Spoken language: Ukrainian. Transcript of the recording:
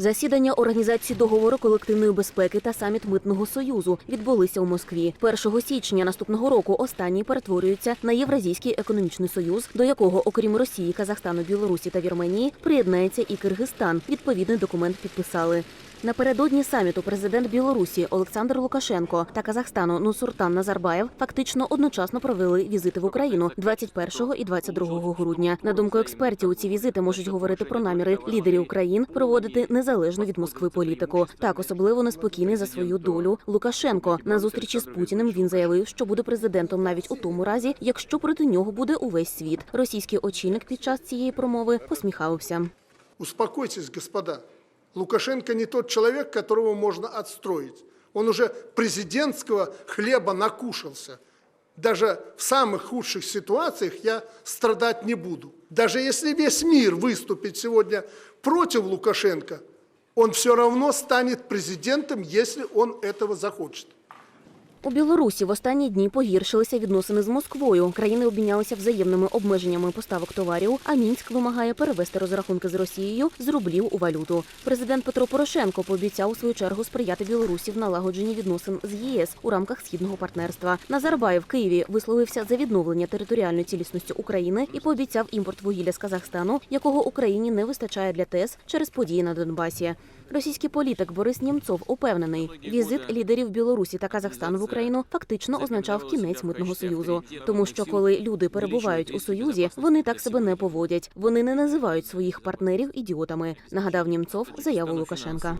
Засідання організації договору колективної безпеки та саміт митного союзу відбулися у Москві. 1 січня наступного року останній перетворюється на Євразійський економічний союз, до якого, окрім Росії, Казахстану, Білорусі та Вірменії, приєднається і Киргизстан. Відповідний документ підписали. Напередодні саміту президент Білорусі Олександр Лукашенко та Казахстану Нусуртан Назарбаєв фактично одночасно провели візити в Україну 21 і 22 грудня. На думку експертів, ці візити можуть говорити про наміри лідерів країн проводити незалежно від Москви політику. Так особливо неспокійний за свою долю Лукашенко. На зустрічі з Путіним він заявив, що буде президентом навіть у тому разі, якщо проти нього буде увесь світ. Російський очільник під час цієї промови посміхався. Успокойтесь, господа. Лукашенко не тот человек, которого можно отстроить. Он уже президентского хлеба накушался. Даже в самых худших ситуациях я страдать не буду. Даже если весь мир выступит сегодня против Лукашенко, он все равно станет президентом, если он этого захочет. У Білорусі в останні дні погіршилися відносини з Москвою. Країни обмінялися взаємними обмеженнями поставок товарів. А мінськ вимагає перевести розрахунки з Росією з рублів у валюту. Президент Петро Порошенко пообіцяв у свою чергу сприяти Білорусі в налагодженні відносин з ЄС у рамках східного партнерства. Назарбаєв в Києві висловився за відновлення територіальної цілісності України і пообіцяв імпорт вугілля з Казахстану, якого Україні не вистачає для ТЕС через події на Донбасі. Російський політик Борис Німцов упевнений, візит лідерів Білорусі та Казахстану в Україну фактично означав кінець митного союзу, тому що коли люди перебувають у союзі, вони так себе не поводять. Вони не називають своїх партнерів ідіотами. Нагадав Німцов заяву Лукашенка.